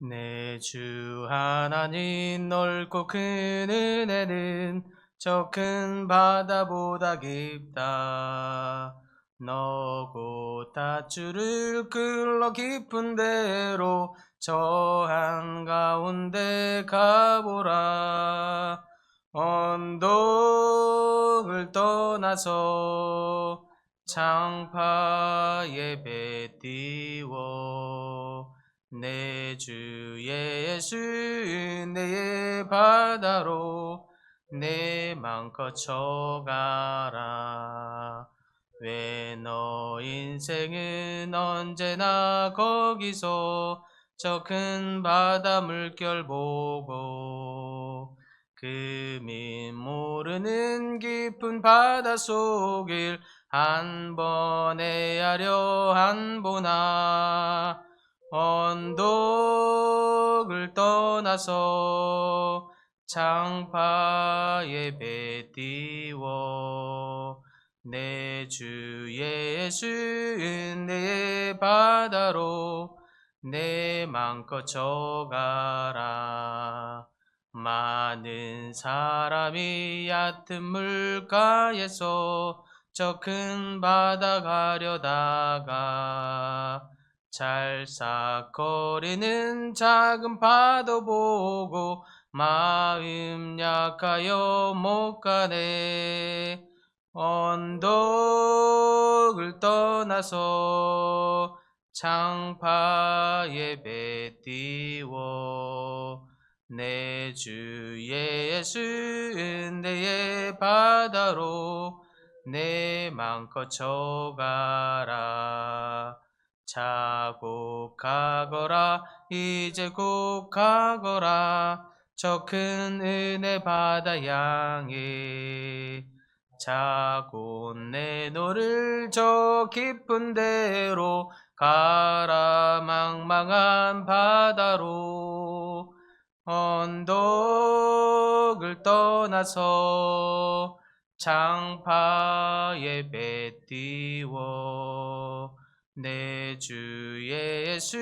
내 주 하나님 넓고 큰 은혜는 저 큰 바다보다 깊다. 너고 다줄을 끌러 깊은 데로 저 한가운데 가보라. 언덕을 떠나서 창파에 배 띄워 내 주 예수 내 바다로 내 맘껏 쳐가라. 왜 너 인생은 언제나 거기서 저 큰 바다 물결 보고 금이 모르는 깊은 바다 속을 한 번에 하려 한 보나 언덕을 떠나서 창파에 배 띄워 내 주 예수 내 바다로 내 맘껏 쳐가라. 많은 사람이 얕은 물가에서 저 큰 바다 가려다가 찰싹거리는 작은 파도 보고 마음 약하여 못 가네. 언덕을 떠나서 창파에 배 띄워 내 주 예수 내 바다로 내 맘껏 쳐가라 자고 가거라 이제 곧 가거라. 저 큰 은혜 바다 향해. 자고 내 너를 저 깊은 데로 가라 망망한 바다로. 언덕을 떠나서 창파에 배 띄워 내 주 예수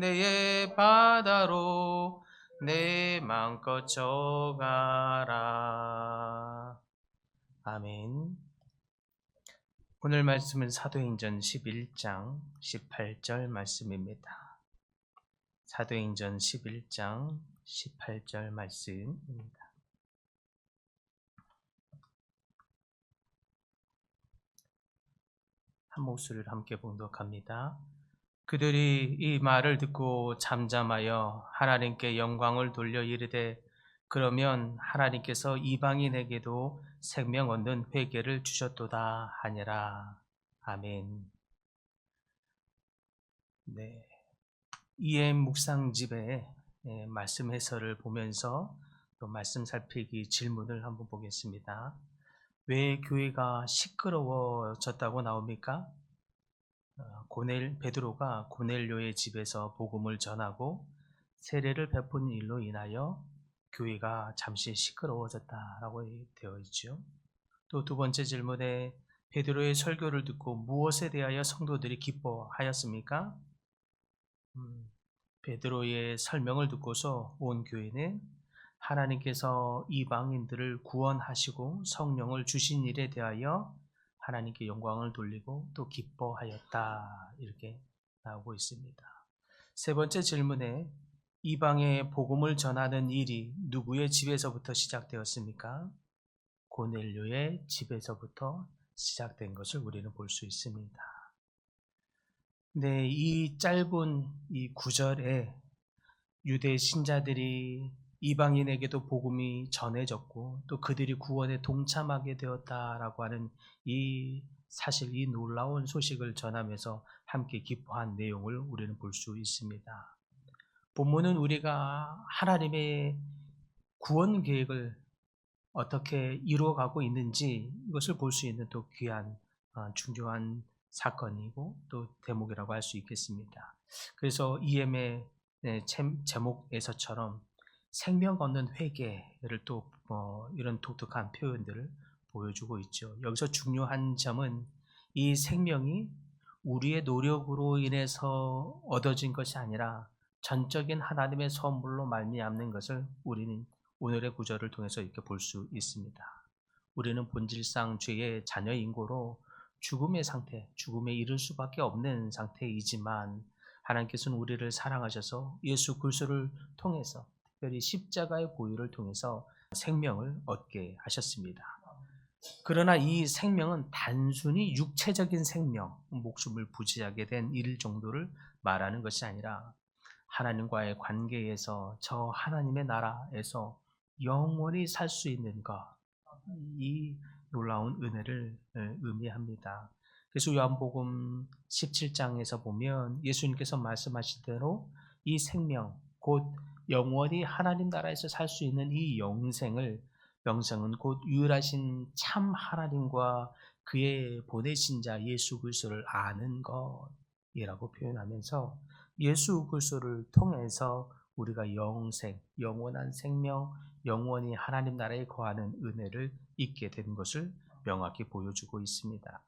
내 바다로 내 맘껏 쳐가라 아멘 오늘 말씀은 사도행전 11장 18절 말씀입니다. 사도행전 11장 18절 말씀입니다. 한 목소리를 함께 봉독합니다. 그들이 이 말을 듣고 잠잠하여 하나님께 영광을 돌려 이르되 그러면 하나님께서 이방인에게도 생명 얻는 회개를 주셨도다 하니라. 아멘. 네. 이엠 묵상집의 예, 말씀 해설을 보면서 또 말씀 살피기 질문을 한번 보겠습니다. 왜 교회가 시끄러워졌다고 나옵니까? 어, 고넬 베드로가 고넬료의 집에서 복음을 전하고 세례를 베푼 일로 인하여 교회가 잠시 시끄러워졌다라고 되어 있죠. 또 두 번째 질문에 베드로의 설교를 듣고 무엇에 대하여 성도들이 기뻐하였습니까? 음, 베드로의 설명을 듣고서 온 교회는 하나님께서 이방인들을 구원하시고 성령을 주신 일에 대하여 하나님께 영광을 돌리고 또 기뻐하였다 이렇게 나오고 있습니다. 세 번째 질문에 이방에 복음을 전하는 일이 누구의 집에서부터 시작되었습니까? 고넬료의 집에서부터 시작된 것을 우리는 볼 수 있습니다. 네, 이 짧은 이 구절에 유대 신자들이 이방인에게도 복음이 전해졌고 또 그들이 구원에 동참하게 되었다라고 하는 이 사실 이 놀라운 소식을 전하면서 함께 기뻐한 내용을 우리는 볼 수 있습니다. 본문은 우리가 하나님의 구원 계획을 어떻게 이루어가고 있는지 이것을 볼 수 있는 또 귀한 어, 중요한 사건이고 또 대목이라고 할 수 있겠습니다. 그래서 EM의 제목에서처럼 생명 얻는 회개를 또 어, 이런 독특한 표현들을 보여주고 있죠. 여기서 중요한 점은 이 생명이 우리의 노력으로 인해서 얻어진 것이 아니라 전적인 하나님의 선물로 말미암는 것을 우리는 오늘의 구절을 통해서 이렇게 볼 수 있습니다. 우리는 본질상 죄의 자녀인 고로 죽음의 상태, 죽음에 이를 수밖에 없는 상태이지만 하나님께서는 우리를 사랑하셔서 예수 그리스도를 통해서 특별히 십자가의 고유를 통해서 생명을 얻게 하셨습니다. 그러나 이 생명은 단순히 육체적인 생명, 목숨을 부지하게 된 일 정도를 말하는 것이 아니라 하나님과의 관계에서 저 하나님의 나라에서 영원히 살 수 있는 것, 이 놀라운 은혜를 의미합니다. 그래서 요한복음 17장에서 보면 예수님께서 말씀하신 대로 이 생명, 곧 영원히 하나님 나라에서 살 수 있는 이 영생을 영생은 곧 유일하신 참 하나님과 그의 보내신 자 예수 그리스도를 아는 것이라고 표현하면서 예수 그리스도를 통해서 우리가 영생, 영원한 생명, 영원히 하나님 나라에 거하는 은혜를 잊게 된 것을 명확히 보여주고 있습니다.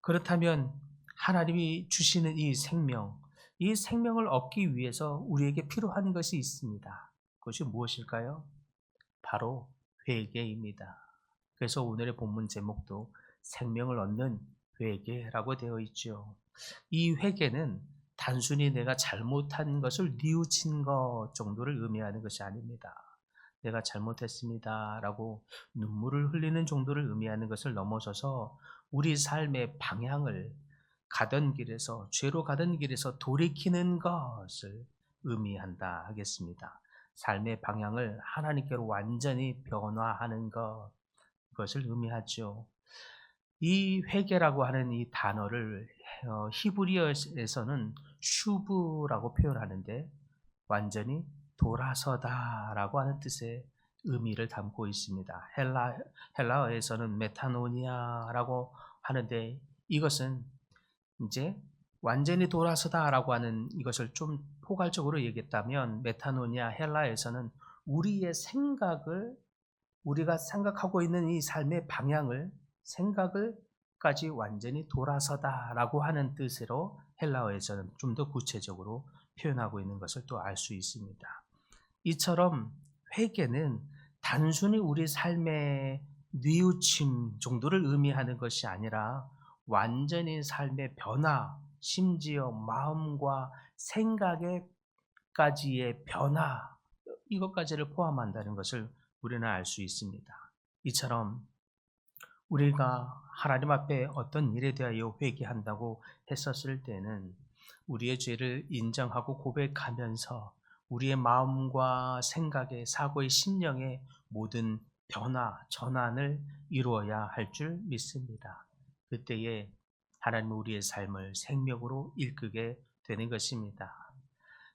그렇다면 하나님이 주시는 이 생명, 이 생명을 얻기 위해서 우리에게 필요한 것이 있습니다. 그것이 무엇일까요? 바로 회개입니다. 그래서 오늘의 본문 제목도 생명을 얻는 회개라고 되어 있죠. 이 회개는 단순히 내가 잘못한 것을 뉘우친 것 정도를 의미하는 것이 아닙니다. 내가 잘못했습니다. 라고 눈물을 흘리는 정도를 의미하는 것을 넘어서서 우리 삶의 방향을 가던 길에서, 죄로 가던 길에서 돌이키는 것을 의미한다 하겠습니다. 삶의 방향을 하나님께로 완전히 변화하는 것, 그것을 의미하죠. 이 회개라고 하는 이 단어를 어, 히브리어에서는 슈브라고 표현하는데 완전히 돌아서다라고 하는 뜻의 의미를 담고 있습니다. 헬라 헬라어에서는 메타노니아라고 하는데 이것은 이제 완전히 돌아서다라고 하는 이것을 좀 포괄적으로 얘기했다면 메타노니아 헬라에서는 우리의 생각을 우리가 생각하고 있는 이 삶의 방향을 생각을까지 완전히 돌아서다라고 하는 뜻으로 헬라어에서는 좀 더 구체적으로 표현하고 있는 것을 또 알 수 있습니다. 이처럼 회개는 단순히 우리 삶의 뉘우침 정도를 의미하는 것이 아니라 완전히 삶의 변화, 심지어 마음과 생각에까지의 변화, 이것까지를 포함한다는 것을 우리는 알 수 있습니다. 이처럼 우리가 하나님 앞에 어떤 일에 대하여 회개한다고 했었을 때는 우리의 죄를 인정하고 고백하면서 우리의 마음과 생각의 사고의 심령의 모든 변화, 전환을 이루어야 할 줄 믿습니다. 그때에 하나님 우리의 삶을 생명으로 일끄게 되는 것입니다.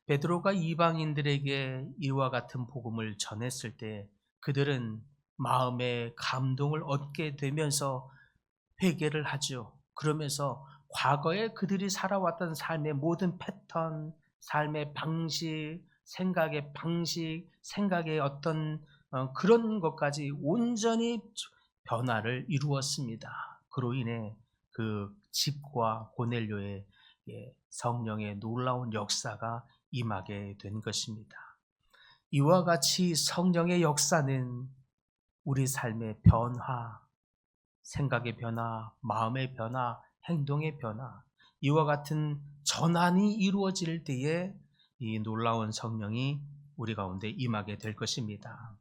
베드로가 이방인들에게 이와 같은 복음을 전했을 때 그들은 마음의 감동을 얻게 되면서 회개를 하죠. 그러면서 과거에 그들이 살아왔던 삶의 모든 패턴, 삶의 방식, 생각의 방식, 생각의 어떤 어, 그런 것까지 온전히 변화를 이루었습니다. 그로 인해 그 집과 고넬료의 예, 성령의 놀라운 역사가 임하게 된 것입니다. 이와 같이 성령의 역사는 우리 삶의 변화, 생각의 변화, 마음의 변화, 행동의 변화, 이와 같은 전환이 이루어질 때에 이 놀라운 성령이 우리 가운데 임하게 될 것입니다.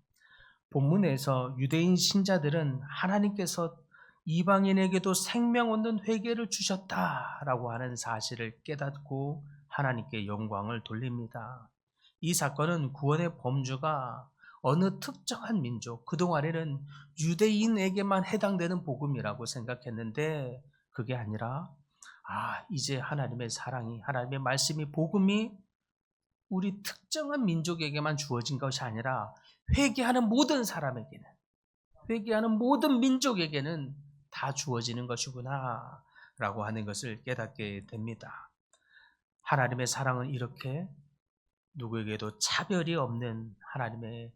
본문에서 유대인 신자들은 하나님께서 이방인에게도 생명 얻는 회개를 주셨다라고 하는 사실을 깨닫고 하나님께 영광을 돌립니다. 이 사건은 구원의 범주가 어느 특정한 민족, 그동안에는 유대인에게만 해당되는 복음이라고 생각했는데 그게 아니라 아, 이제 하나님의 사랑이, 하나님의 말씀이, 복음이 우리 특정한 민족에게만 주어진 것이 아니라 회개하는 모든 사람에게는, 회개하는 모든 민족에게는 다 주어지는 것이구나. 라고 하는 것을 깨닫게 됩니다. 하나님의 사랑은 이렇게 누구에게도 차별이 없는 하나님의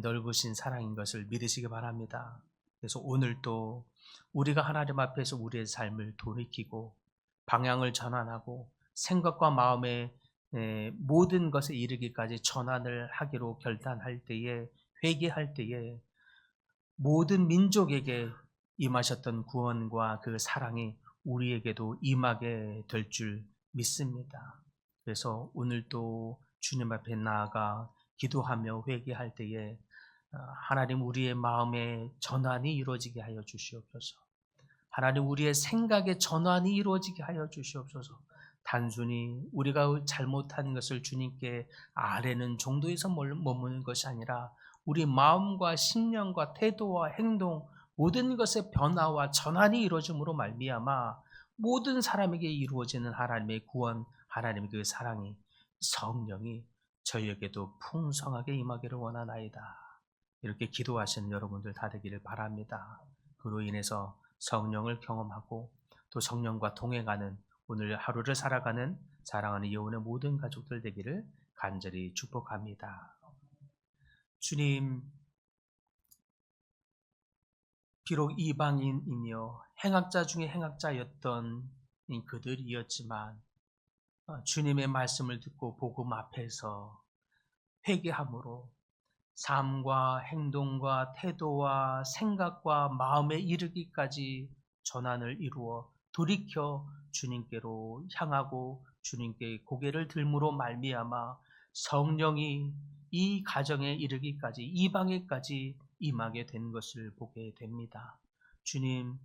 넓으신 사랑인 것을 믿으시기 바랍니다. 그래서 오늘도 우리가 하나님 앞에서 우리의 삶을 돌이키고 방향을 전환하고 생각과 마음의 모든 것에 이르기까지 전환을 하기로 결단할 때에 회개할 때에 모든 민족에게 임하셨던 구원과 그 사랑이 우리에게도 임하게 될 줄 믿습니다. 그래서 오늘도 주님 앞에 나아가 기도하며 회개할 때에 어, 하나님 우리의 마음의 전환이 이루어지게 하여 주시옵소서. 하나님 우리의 생각의 전환이 이루어지게 하여 주시옵소서. 단순히 우리가 잘못한 것을 주님께 아뢰는 정도에서 머무는 것이 아니라 우리 마음과 심령과 태도와 행동 모든 것의 변화와 전환이 이루어짐으로 말미암아 모든 사람에게 이루어지는 하나님의 구원, 하나님의 그 사랑이 성령이 저희에게도 풍성하게 임하기를 원하나이다. 이렇게 기도하시는 여러분들 다 되기를 바랍니다. 그로 인해서 성령을 경험하고 또 성령과 동행하는 오늘 하루를 살아가는 사랑하는 여운의 모든 가족들 되기를 간절히 축복합니다. 주님, 비록 이방인이며 행악자 중에 행악자였던 그들이었지만 어, 주님의 말씀을 듣고 복음 앞에서 회개함으로 삶과 행동과 태도와 생각과 마음에 이르기까지 전환을 이루어 돌이켜 주님께로 향하고 주님께 고개를 들므로 말미암아 성령이 이 가정에 이르기까지 이방에까지 임하게 된 것을 보게 됩니다. 주님,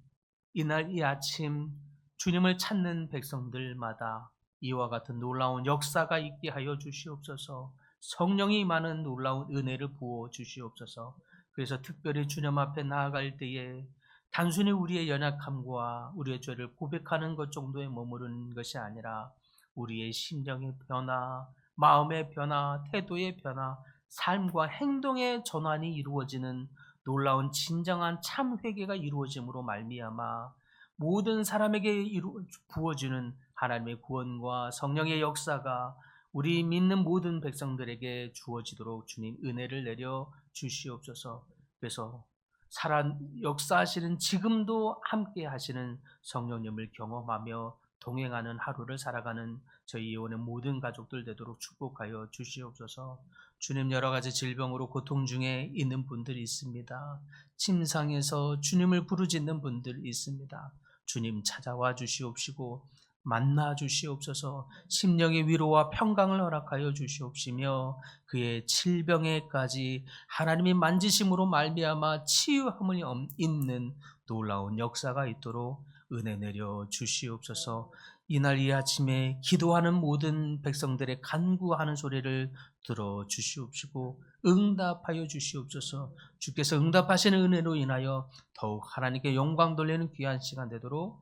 이날 이 아침 주님을 찾는 백성들마다 이와 같은 놀라운 역사가 있게 하여 주시옵소서. 성령이 임하는 놀라운 은혜를 부어 주시옵소서. 그래서 특별히 주님 앞에 나아갈 때에 단순히 우리의 연약함과 우리의 죄를 고백하는 것 정도에 머무르는 것이 아니라 우리의 심령의 변화, 마음의 변화, 태도의 변화, 삶과 행동의 전환이 이루어지는 놀라운 진정한 참 회개가 이루어짐으로 말미암아 모든 사람에게 이루, 부어주는 하나님의 구원과 성령의 역사가 우리 믿는 모든 백성들에게 주어지도록 주님 은혜를 내려 주시옵소서. 그래서 살아 역사하시는 지금도 함께 하시는 성령님을 경험하며 동행하는 하루를 살아가는 저희 예원의 모든 가족들 되도록 축복하여 주시옵소서. 주님 여러 가지 질병으로 고통 중에 있는 분들이 있습니다. 침상에서 주님을 부르짖는 분들 있습니다. 주님 찾아와 주시옵시고 만나 주시옵소서. 심령의 위로와 평강을 허락하여 주시옵시며 그의 질병에까지 하나님이 만지심으로 말미암아 치유함을 있는 놀라운 역사가 있도록 은혜 내려 주시옵소서. 이날 이 아침에 기도하는 모든 백성들의 간구하는 소리를 들어 주시옵시고 응답하여 주시옵소서. 주께서 응답하시는 은혜로 인하여 더욱 하나님께 영광 돌리는 귀한 시간 되도록